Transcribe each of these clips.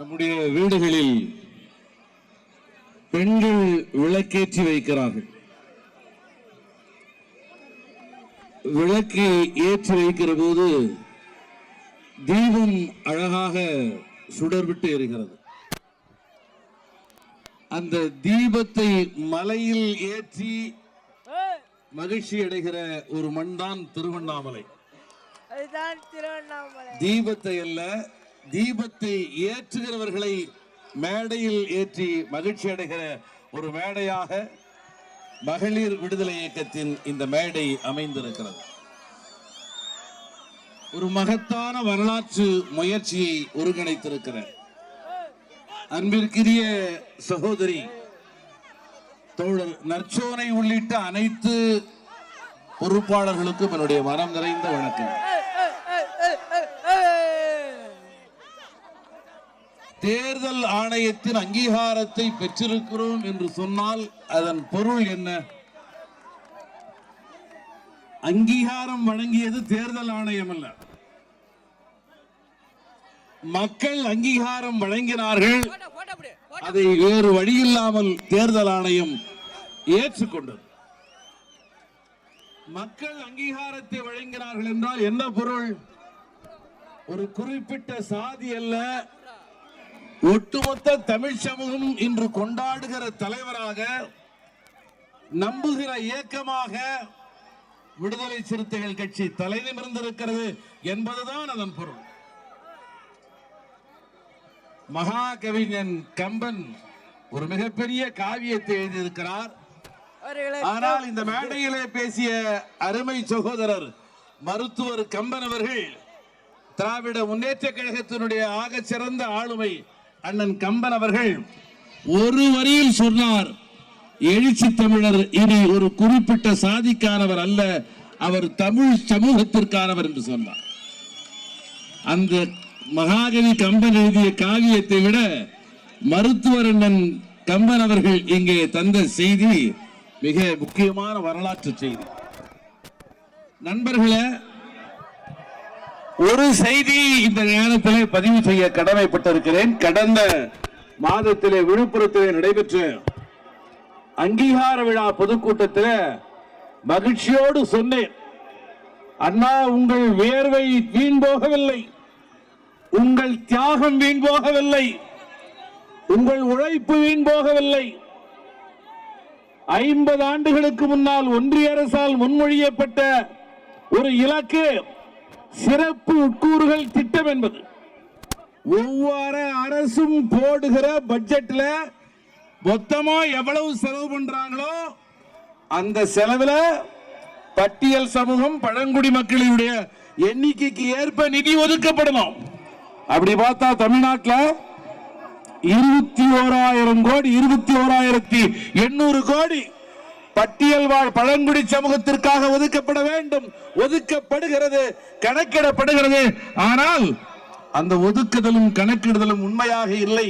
நம்முடைய வீடுகளில் பெண்கள் விளக்கேற்றி வைக்கிறார்கள். விளக்கு ஏற்றி வைக்கிற போது தீபம் அழகாக சுடர்விட்டு எரிகிறது. அந்த தீபத்தை மலையில் ஏற்றி மகிழ்ச்சி அடைகிற ஒரு திருவண்ணாமலை. அதுதான் திருவண்ணாமலை. தீபத்தை அல்ல தீபத்தை ஏற்றுகிறவர்களை மேடையில் ஏற்றி மகிழ்ச்சி அடைகிற ஒரு மேடையாக மகளிர் விடுதலை இயக்கத்தின் இந்த மேடை அமைந்திருக்கிறது. ஒரு மகத்தான வரலாற்று முயற்சியை ஒருங்கிணைத்திருக்கிற அன்பிற்குரிய சகோதரி தோழர் நற்சோனை உள்ளிட்ட அனைத்து பொறுப்பாளர்களுக்கும் என்னுடைய மனம் நிறைந்த வணக்கம். தேர்தல் ஆணையத்தின் அங்கீகாரத்தை பெற்றிருக்கிறோம் என்று சொன்னால் அதன் பொருள் என்ன? அங்கீகாரம் வழங்கியது தேர்தல் ஆணையம் அல்ல மக்கள் அங்கீகாரம் வழங்கினார்கள். அதை வேறு வழியில்லாமல் தேர்தல் ஆணையம் ஏற்றுக்கொண்டது. மக்கள் அங்கீகாரத்தை வழங்கினார்கள் என்றால் என்ன பொருள்? ஒரு குறிப்பிட்ட சாதி அல்ல ஒட்டுமொத்த தமிழ் சமூகம் இன்று கொண்டாடுகிற தலைவராக நம்புகிற இயக்கமாக விடுதலை சிறுத்தைகள் கட்சி தலைநிமிர்ந்திருக்கிறது என்பதுதான் அதன் பொருள். மகா கவிஞன் கம்பன் ஒரு மிகப்பெரிய காவியத்தை எழுதியிருக்கிறார். ஆனால் இந்த மேடையிலே பேசிய அருமை சகோதரர் மருத்துவர் கம்பன் அவர்கள் திராவிட முன்னேற்ற கழகத்தினுடைய ஆக சிறந்த ஆளுமை அண்ணன் கம்பன் அவர்கள் ஒரு வரியில் சொன்னார் எழுச்சி தமிழர் இனி ஒரு குறிப்பிட்ட சாதிக்கானவர் அல்ல அவர் தமிழ் சமூகத்திற்கானவர் என்று சொன்னார். அந்த மகாகவி கம்பன் எழுதிய காவியத்தை விட மருத்துவர் அண்ணன் கம்பன் அவர்கள் இங்கே தந்த செய்தி மிக முக்கியமான வரலாற்று செய்தி. நண்பர்களை ஒரு செய்தி இந்த நேரத்திலே பதிவு செய்ய கடமைப்பட்டிருக்கிறேன். கடந்த மாதத்திலே விழுப்புரத்திலே நடைபெற்ற அங்கீகார விழா பொதுக்கூட்டத்தில் மகிழ்ச்சியோடு சொன்னேன். அண்ணா உங்கள் வேர்வை வீண் போகவில்லை. உங்கள் தியாகம் வீண் போகவில்லை. உங்கள் உழைப்பு வீண் போகவில்லை. ஐம்பது ஆண்டுகளுக்கு முன்னால் ஒன்றிய அரசால் முன்மொழியப்பட்ட ஒரு இலக்கு சிறப்பு உட்கூறுகள் திட்டம் என்பது. ஒவ்வொரு அரசும் போடுகிற பட்ஜெட்ல மொத்தமா எவ்வளவு செலவு பண்றாங்களோ அந்த செலவுல பட்டியல் சமூகம் பழங்குடி மக்களுடைய எண்ணிக்கைக்கு ஏற்ப நிதி ஒதுக்கப்படணும் அப்படி பார்த்தா தமிழ்நாட்டில் இருபத்தி ஓராயிரம் கோடி இருபத்தி ஓராயிரத்தி எண்ணூறு கோடி பட்டியல் வாழ் பழங்குடி சமூகத்திற்காக ஒதுக்கப்பட வேண்டும். ஒதுக்கப்படுகிறது கணக்கிடப்படுகிறது. ஆனால் அந்த ஒதுக்குதலும் கணக்கிடுதலும் உண்மையாக இல்லை.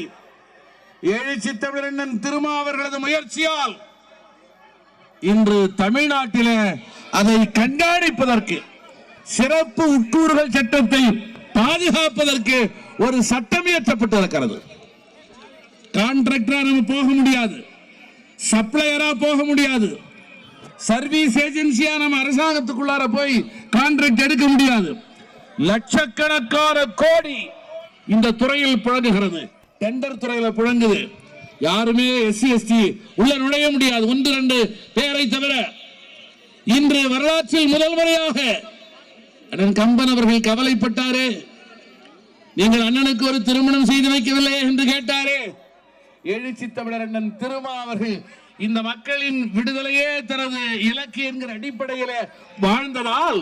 எழுச்சி தமிழண்ணன் திருமா அவர்களது முயற்சியால் இன்று தமிழ்நாட்டிலே அதை கண்காணிப்பதற்கு சிறப்பு உட்கூறுகள் சட்டத்தை பாதுகாப்பதற்கு ஒரு சட்டம் இயற்றப்பட்டிருக்கிறது. கான்ட்ராக்டரா நம்ம போக முடியாது. சப்ளையரா போக முடியாது. சர்வீஸ் ஏஜென்சியா நம்ம அரசாங்கத்துக்குள்ளார போய் கான்ட்ராக்ட் எடுக்க முடியாது. லட்சக்கணக்கான கோடி இந்த துறையில் புழங்குகிறது. டெண்டர் துறையில புழங்குது. யாருமே எஸ்சி எஸ்டி உள்ள நுழைய முடியாது. ஒன்று ரெண்டு பேரை தவிர. இன்று வரலாற்றில் முதல் முறையாக அண்ணன் கம்பன் அவர்கள் கவலைப்பட்டாரே. நீங்கள் அண்ணனுக்கு ஒரு திருமணம் செய்து வைக்கவில்லை என்று கேட்டாரே. எழுச்சி தமிழரண்ணன் திருமா அவர்கள் இந்த மக்களின் விடுதலையே தனது இலக்கு என்கிற அடிப்படையில வாழ்ந்ததால்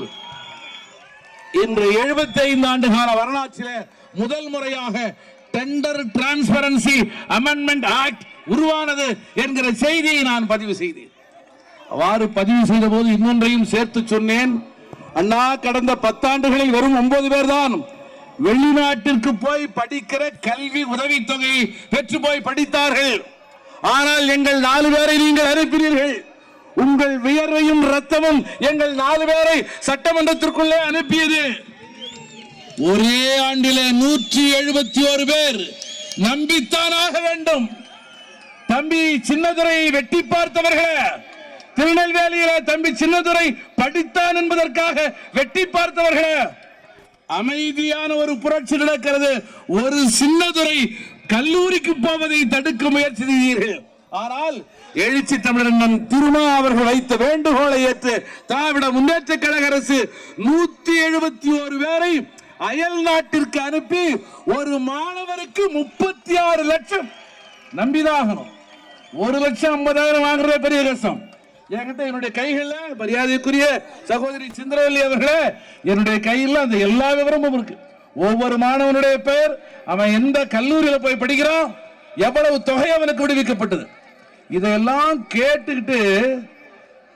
இன்று 75 ஆண்டு கால வரலாற்றில முதல் முறையாக டெண்டர் டிரான்ஸ்பரன்சி அமெண்ட்மெண்ட் ஆக்ட் உருவானது என்கிற செய்தியை நான் பதிவு செய்தேன். அவ்வாறு பதிவு செய்த போது இன்னொன்றையும் சேர்த்து சொன்னேன். அண்ணா கடந்த பத்தாண்டுகளில் வெறும் ஒன்பது பேர் தான் வெளிநாட்டிற்கு போய் படிக்கிற கல்வி உதவித்தொகையை பெற்று போய் படித்தார்கள். ஆனால் எங்கள் நாலு பேரை நீங்கள் அனுப்பினீர்கள். உங்கள் வியர்வையும் ரத்தமும் எங்கள் நாலு பேரை சட்டமன்றத்திற்குள்ளே அனுப்பியது. ஒரே ஆண்டிலே நூற்றி எழுபத்தி ஒரு பேர் நம்பித்தானாக வேண்டும். தம்பி சின்னதுரை வெட்டி பார்த்தவர்களே திருநெல்வேலியில தம்பி சின்னதுரை படித்தான் என்பதற்காக வெட்டி பார்த்தவர்களே அமைதியான ஒரு புரட்சி நடக்கிறது. ஒரு சின்னதுரை கல்லூரிக்கு போவதை தடுக்க முயற்சி செய்தீர்கள். ஆனால் எழுச்சி தமிழன் திருமா அவர்கள் வைத்த வேண்டுகோளை ஏற்று திராவிட முன்னேற்ற கழக அரசு நூத்தி எழுபத்தி ஒரு பேரை அயல் நாட்டிற்கு அனுப்பி ஒரு மாணவருக்கு முப்பத்தி ஆறு லட்சம் நம்பிதாகணும். ஒரு லட்சம் ஐம்பதாயிரம் வாங்குறதே பெரிய கஷ்டம். என்கிட்ட என்னுடைய கைகள்ல மரியாதைக்குரிய சகோதரி சிந்திரவல்லி அவர்களே என்னுடைய கையில் அந்த எல்லா விவரமும் இருக்கு. ஒவ்வொரு மாணவனுடைய பெயர் அவன் எந்த கல்லூரியில போய் படிக்கிறான் எவ்வளவு தொகை அவனுக்கு விடுவிக்கப்பட்டது. இதையெல்லாம் கேட்டுக்கிட்டு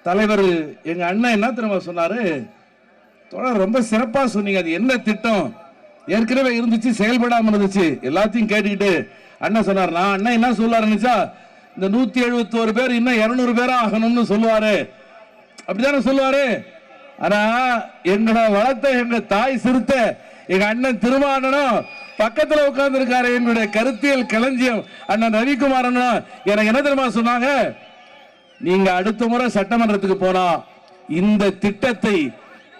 தலைவர் எங்க அண்ணன் என்ன திரும்ப சொன்னாரு? தொடர் ரொம்ப சிறப்பா சொன்னீங்க. அது என்ன திட்டம்? ஏற்கனவே இருந்துச்சு செயல்படாம இருந்துச்சு. எல்லாத்தையும் கேட்டுக்கிட்டு அண்ணன் சொன்னார். நான் அண்ணன் என்ன சொல்லாருன்னுச்சா இந்த நூத்தி எழுபத்தி ஒரு பேர் இன்னும் இருநூறு பேரா ஆகணும்னு சொல்லுவாரு. அப்படிதானே சொல்லுவாரு? ஆனா எங்களை வளர்த்த எங்க தாய் சிறுத்த எங்க அண்ணன் திருமானனும் பக்கத்துல உட்கார்ந்து இருக்காரு என்னுடைய கருத்தியல் களஞ்சியம் அண்ணன் ரவிக்குமாரனும் எனக்கு என்ன தெரியுமா சொன்னாங்க? நீங்க அடுத்த முறை சட்டமன்றத்துக்கு போனா இந்த திட்டத்தை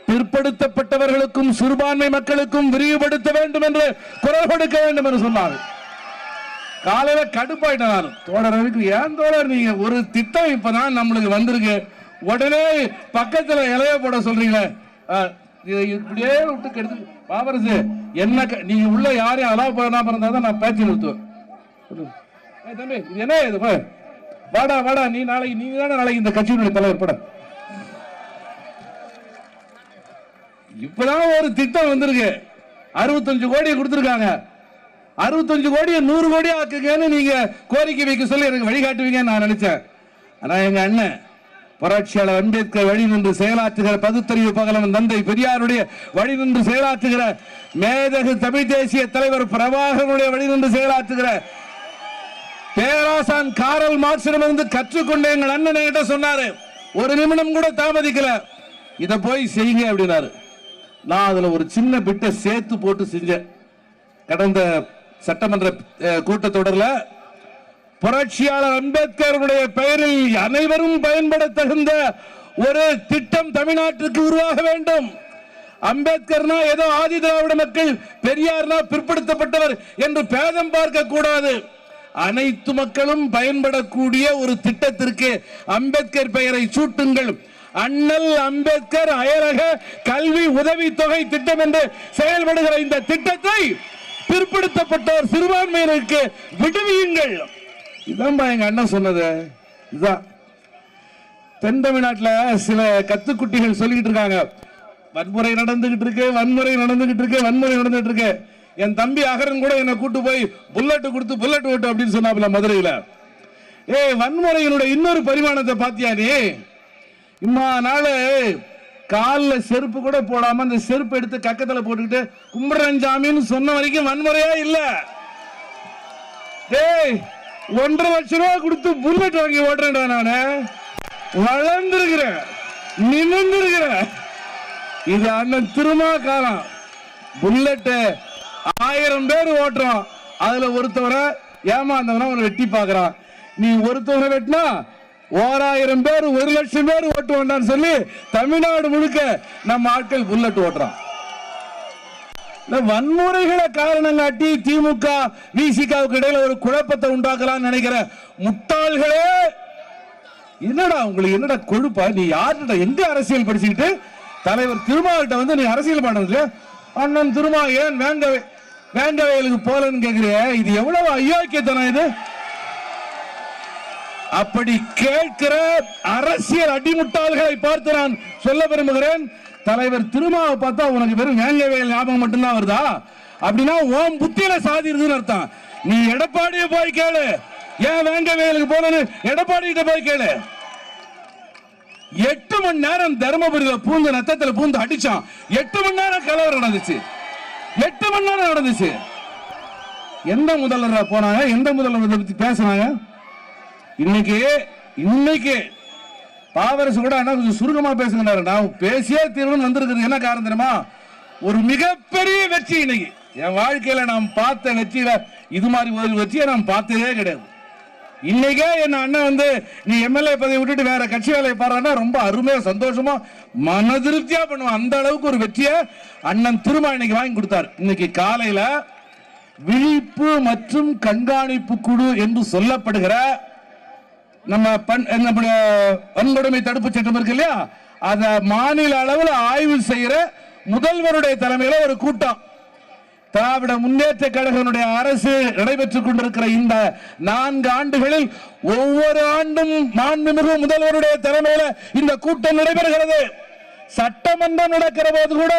பிற்படுத்தப்பட்டவர்களுக்கும் சிறுபான்மை மக்களுக்கும் விரிவுபடுத்த வேண்டும் என்று குரல் கொடுக்க வேண்டும் என்று சொன்னார் காலையில கடுப்பாயிட்டேன் நான். தோழர் ஏன் தோழர் நீங்க ஒரு திட்டம் இப்பதான் நம்மளுக்கு வந்திருக்கு. உடனே பக்கத்துல இலைய போட சொல்றீங்களே. இப்படியே விட்டு கெடுத்து பாபரசு என்ன நீங்க உள்ள யாரையும் அலா பண்ணாம இருந்தா நான் பேச்சு நிறுத்துவேன். தம்பி இது என்ன இது? வாடா வாடா நீ நாளைக்கு நீ தானே நாளைக்கு இந்த கட்சியினுடைய தலைவர் பட. இப்பதான் ஒரு திட்டம் வந்திருக்கு. அறுபத்தஞ்சு கோடி கொடுத்துருக்காங்க. அறுபத்தஞ்சு கோடியை நூறு கோடி ஆக்குங்கன்னு நீங்க கோரிக்கை வைக்க சொல்லி எனக்கு வழிகாட்டுவீங்கன்னு நான் நினைச்சேன். ஆனா எங்க அண்ணன் புரட்சியாளர் அம்பேத்கர் வழி நின்று செயலாற்றுகிற பகுத்தறிவு பகலவன் தந்தை பெரியாருடைய வழி நின்று செயலாற்றுகிற மேதகு தமிழ் தேசிய தலைவர் பிரபாகரனுடைய வழி நின்று செயலாற்றுகிற பேராசான் காரல் மார்க்சிடமிருந்து கற்றுக்கொண்ட எங்கள் அண்ணன் கிட்ட சொன்னாரு. ஒரு நிமிடம் கூட தாமதிக்கல. இதை போய் செய்யுங்க அப்படின்னாரு. நான் அதுல ஒரு சின்ன பிட்டை சேர்த்து போட்டு செஞ்சேன். கடந்த சட்டமன்ற அஹ், கூட்டத்தொடர்ல புரட்சியாளர் அம்பேத்கருடைய பெயரில் அனைவரும் பயன்பட தகுந்த ஒரு திட்டம் தமிழ்நாட்டிற்கு உருவாக வேண்டும். அம்பேத்கர்னா ஏதோ ஆதி திராவிட மக்கள் பெரியார்னா பிற்படுத்தப்பட்டவர் என்று பேதம் பார்க்க கூடாது அனைத்து மக்களும் பயன்படக்கூடிய ஒரு திட்டத்திற்கு அம்பேத்கர் பெயரை சூட்டுங்கள். அண்ணல் அம்பேத்கர் அயரக கல்வி உதவி தொகை திட்டம் என்று செயல்படுகிற இந்த திட்டத்தை பிற்படுத்தப்பட்டோர் சிறுபான்மையினருக்கு விடுவியுங்கள். இதான்பா எங்க அண்ணன் சொன்னது. இதுதான் தென் தமிழ்நாட்டில் சில கத்துக்குட்டிகள் சொல்லிக்கிட்டு இருக்காங்க. வன்முறை நடந்துகிட்டு இருக்கு வன்முறை நடந்துகிட்டு இருக்கு வன்முறை நடந்துகிட்டு இருக்கு. என் தம்பி அகரன் கூட என்னை கூட்டு போய் புல்லட் கொடுத்து புல்லட் ஓட்டு அப்படின்னு சொன்னாப்ல மதுரையில. ஏய் வன்முறையினுடைய இன்னொரு பரிமாணத்தை பாத்தியா நீ? இம்மா நாள் காலில் செருப்பு கூட போடாம அந்த செருப்பு எடுத்து கக்கத்தில் போட்டுக்கிட்டு கும்பிடுறேன் சாமின்னு சொன்ன வரைக்கும் வன்முறையா இல்ல. டேய் ஒன்றரை லட்சம் ரூபாய் கொடுத்து புல்லட் வாங்கி ஓட்டுறேன்டா நானு. வளர்ந்துருக்கிறேன் நிமிர்ந்திருக்கிறேன் இது அண்ணன் திருமா காலம். புல்லட்டு ஆயிரம் பேர் ஓட்டுறோம். அதுல ஒருத்தவரை ஏமாந்தவன அவனை வெட்டி பாக்குறான் நீ ஒருத்தவரை வெட்டினா ஓராயிரம் பேர் ஒரு லட்சம் பேர் ஓட்டு வேண்டாம்னு சொல்லி தமிழ்நாடு முழுக்க நம்ம ஆட்கள் புல்லட் ஓட்டுறான் இந்த வன்முறைகளை காரணம் காட்டி திமுக விசிகாவுக்கு இடையில ஒரு குழப்பத்தை உண்டாக்கலாம்னு நினைக்கிற முட்டாள்களே என்னடா உங்களுக்கு என்னடா கொழுப்பா? நீ யார்கிட்ட எங்க அரசியல் படிச்சுக்கிட்டு? தலைவர் திருமாவட்ட வந்து நீ அரசியல் பண்ணது அண்ணன் திருமா ஏன் வேங்க வேங்க போலன்னு கேக்குறிய? இது எவ்வளவு அயோக்கியத்தனம் இது? அப்படி கேட்கிற அரசியல் அடிமுட்டாள்களை பார்த்து நான் சொல்ல விரும்புகிறேன். தலைவர் திருமாவை பார்த்தா உனக்கு வெறும் வேங்கவேல் ஞாபகம் மட்டும்தான் வருதா? அப்படின்னா ஓம் புத்தியில சாதி இருக்குன்னு அர்த்தம். நீ எடப்பாடியை போய் கேளு. ஏன் வேங்கவேலுக்கு போனன்னு எடப்பாடி கிட்ட போய் கேளு. எட்டு மணி நேரம் தர்மபுரியில பூந்து நத்தத்துல பூந்து அடிச்சான். எட்டு மணி நேரம் கலவரம் நடந்துச்சு. எட்டு மணி நேரம் நடந்துச்சு. எந்த முதல்வரா போனாங்க? எந்த முதல்வர் பத்தி பேசினாங்க? இன்னைக்கு இன்னைக்கு பாவரசு கூட அண்ணா கொஞ்சம் சுருக்கமா பேசுகிறாரு நான் பேசியே தீர்வுன்னு வந்திருக்கிறது என்ன காரணம் தெரியுமா? ஒரு மிகப்பெரிய வெற்றி இன்னைக்கு. என் வாழ்க்கையில நாம் பார்த்த வெற்றியில இது மாதிரி ஒரு வெற்றியை நான் பார்த்ததே கிடையாது. இன்னைக்கே என் அண்ணன் வந்து நீ எம்எல்ஏ பதவி விட்டுட்டு வேற கட்சி வேலையை பாடுறா ரொம்ப அருமையா சந்தோஷமா மன திருப்தியா பண்ணுவான். அந்த அளவுக்கு ஒரு வெற்றியை அண்ணன் திருமா இன்னைக்கு வாங்கி கொடுத்தார். இன்னைக்கு காலையில விழிப்பு மற்றும் கண்காணிப்பு குழு என்று சொல்லப்படுகிற நம்ம பண் நம்முடைய வன்கொடுமை தடுப்பு சட்டம் இருக்கு இல்லையா? அதை மாநில அளவில் ஆய்வு செய்யற முதல்வருடைய தலைமையில ஒரு கூட்டம். திராவிட முன்னேற்ற கழகனுடைய அரசு நடைபெற்றுக் கொண்டிருக்கிற இந்த நான்கு ஆண்டுகளில் ஒவ்வொரு ஆண்டும் மாண்புமிகு முதல்வருடைய தலைமையில இந்த கூட்டம் நடைபெறுகிறது. சட்டமன்றம் நடக்கிற போது கூட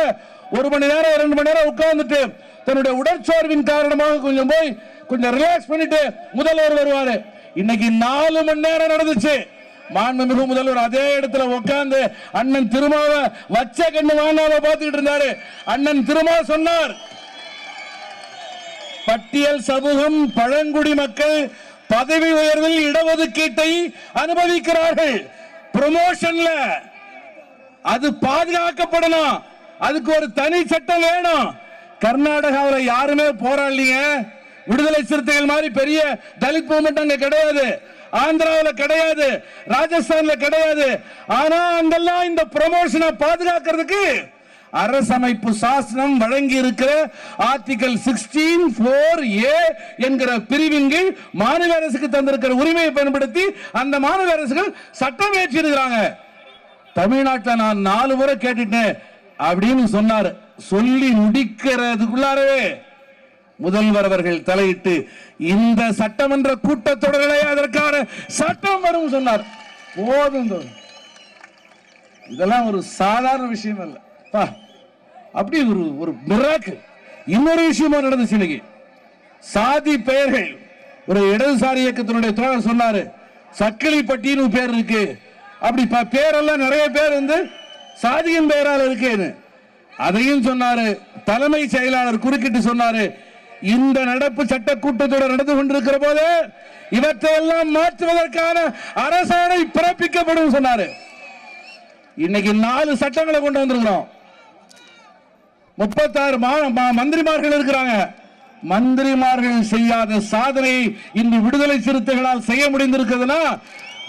ஒரு மணி நேரம் ரெண்டு மணி நேரம் உட்கார்ந்துட்டு தன்னுடைய உடற்சோர்வின் காரணமாக கொஞ்சம் போய் கொஞ்சம் ரிலாக்ஸ் பண்ணிட்டு முதல்வர் வருவாரு. இன்னைக்கு நாலு மணி நேரம் நடந்துச்சு. மாண்புமிகு முதல்வர் அதே இடத்துல உட்கார்ந்து அண்ணன் திருமாவ வச்ச கண்ணு வாங்காம பார்த்துக்கிட்டு இருந்தாரு. அண்ணன் திருமா சொன்னார் பட்டியல் சமூகம் பழங்குடி மக்கள் பதவி உயர்வில் இடஒதுக்கீட்டை அனுபவிக்கிறார்கள். ப்ரொமோஷன்ல அது பாதுகாக்கப்படணும். அதுக்கு ஒரு தனி சட்டம் வேணும். கர்நாடகாவில் யாருமே போராடலீங்க. விடுதலை சிறுத்தைகள் மாதிரி பெரிய தலித் மூமெண்ட் அங்க கிடையாது. ஆந்திராவில் கிடையாது. ராஜஸ்தான்ல கிடையாது. ஆனா அங்கெல்லாம் இந்த ப்ரொமோஷனை பாதுகாக்கிறதுக்கு அரசமைப்பு சாசனம் வழங்கி இருக்கிற ஆர்டிகல் சிக்ஸ்டீன் போர் ஏ என்கிற பிரிவின் கீழ் மாநில அரசுக்கு தந்திருக்கிற உரிமையை பயன்படுத்தி அந்த மாநில அரசுகள் சட்டம் ஏற்றிருக்கிறாங்க. தமிழ்நாட்டில் நான் நாலு முறை கேட்டுட்டேன். அப்படின்னு சொன்னார். சொல்லி முடிக்கிறதுக்குள்ளாரவே முதல்வர் அவர்கள் தலையிட்டு இந்த சட்டமன்ற கூட்டத்தொடரிலே அதற்கான சட்டம் வரும் சொன்னார். போதும் இதெல்லாம் ஒரு சாதாரண விஷயம் அல்ல. பா, அப்படி ஒரு ஒரு மிராக்கு. இன்னொரு விஷயமா நடந்துச்சு இன்னைக்கு. சாதி பெயர்கள். ஒரு இடதுசாரி இயக்கத்தினுடைய தோழர் சொன்னாரு சக்கிலிப்பட்டின்னு பேர் இருக்கு. அப்படி பேரெல்லாம் நிறைய பேர் வந்து சாதியின் பெயரால் இருக்குன்னு. அதையும் சொன்னாரு தலைமை செயலாளர் குறுக்கிட்டு சொன்னாரு இந்த நடப்பு சட்ட கூட்டத்தொடர் நடந்து கொண்டிருக்கிற போது இவற்றையெல்லாம் மாற்றுவதற்கான அரசாணை பிறப்பிக்கப்படும் சொன்னாரு. இன்னைக்கு நாலு சட்டங்களை கொண்டு வந்திருக்கிறோம். முப்பத்தாறு மா- மா- மந்திரிமார்கள் இருக்கிறாங்க. மந்திரிமார்கள் செய்யாத சாதனையை இன்று விடுதலை சிறுத்தைகளால் செய்ய முடிந்திருக்கிறதுனா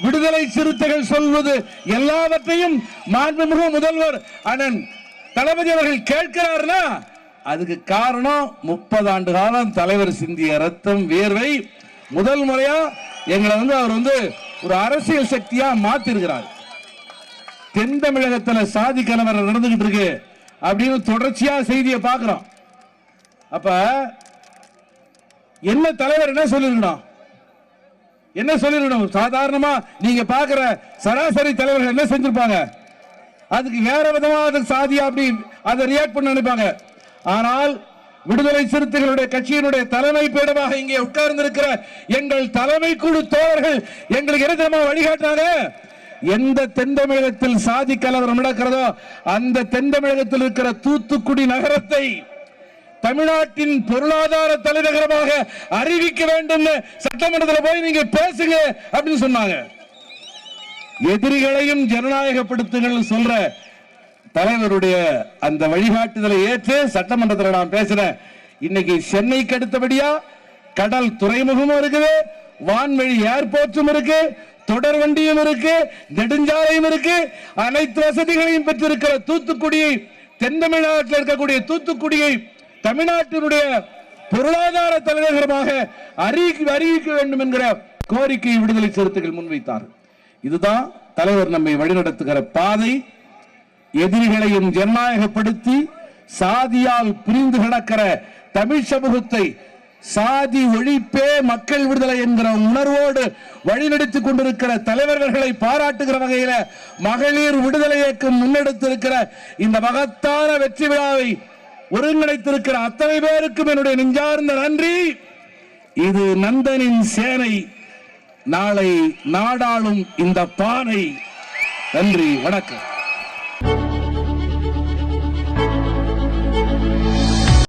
விடுதலை சிறுத்தைகள் சொல்வது எல்லாவற்றையும் மாண்புமிகு முதல்வர் அண்ணன் தளபதி அவர்கள் கேட்கிறார்னா அதுக்கு காரணம் முப்பது ஆண்டு காலம் தலைவர் சிந்திய ரத்தம் வியர்வை முதல் முறையா எங்களை வந்து அவர் வந்து ஒரு அரசியல் சக்தியா மாத்திருக்கிறார். தென் தமிழகத்துல சாதி கலவரம் நடந்துகிட்டு இருக்கு அப்படின்னு தொடர்ச்சியா செய்தியை பார்க்கிறோம். அப்ப என்ன தலைவர் என்ன சொல்லிருக்கணும் என்ன சொல்லிருக்கணும் சாதாரணமா நீங்க பாக்குற சராசரி தலைவர்கள் என்ன செஞ்சிருப்பாங்க? அதுக்கு வேற விதமா அதுக்கு சாதியா அப்படி அதை ரியாக்ட் பண்ண நினைப்பாங்க. ஆனால் விடுதலை சிறுத்தைகளுடைய கட்சியினுடைய தலைமை பீடமாக இங்கே உட்கார்ந்திருக்கிற எங்கள் தலைமை குழு தோழர்கள் எங்களுக்கு என்ன தெரியுமா வழிகாட்டினாங்க? எந்த தென் தமிழகத்தில் சாதி கலவரம் நடக்கிறதோ அந்த தென் தமிழகத்தில் இருக்கிற தூத்துக்குடி நகரத்தை தமிழ்நாட்டின் பொருளாதார தலைநகரமாக அறிவிக்க வேண்டும் சட்டமன்றத்தில் போய் நீங்க பேசுங்க அப்படின்னு சொன்னாங்க. எதிரிகளையும் ஜனநாயகப்படுத்துங்கள் சொல்ற தலைவருடைய அந்த வழிகாட்டுதலை ஏற்று சட்டமன்றத்தில் நான் பேசுறேன் இன்னைக்கு சென்னைக்கு அடுத்தபடியா கடல் துறைமுகமும் இருக்குது வான்வழி ஏர்போர்ட்டும் இருக்கு தொடர் வண்டியும் இருக்கு நெடுஞ்சாலையும் இருக்கு அனைத்து வசதிகளையும் பெற்றிருக்கிற தூத்துக்குடியை தென் தமிழ்நாட்டில் இருக்கக்கூடிய தூத்துக்குடியை தமிழ்நாட்டினுடைய பொருளாதார தலைநகரமாக அறிவிக்க அறிவிக்க வேண்டும் என்கிற கோரிக்கையை விடுதலை சிறுத்தைகள் முன்வைத்தார் இதுதான் தலைவர் நம்மை வழிநடத்துகிற பாதை. எதிரிகளையும் ஜனநாயகப்படுத்தி சாதியால் பிரிந்து கிடக்கிற தமிழ் சமூகத்தை சாதி ஒழிப்பே மக்கள் விடுதலை என்கிற உணர்வோடு வழிநடத்திக் கொண்டிருக்கிற தலைவர்களை பாராட்டுகிற வகையில மகளிர் விடுதலை இயக்கம் முன்னெடுத்திருக்கிற இந்த மகத்தான வெற்றி விழாவை ஒருங்கிணைத்திருக்கிற அத்தனை பேருக்கும் என்னுடைய நெஞ்சார்ந்த நன்றி. இது நந்தனின் சேனை நாளை நாடாளும் இந்த பானை. நன்றி வணக்கம்.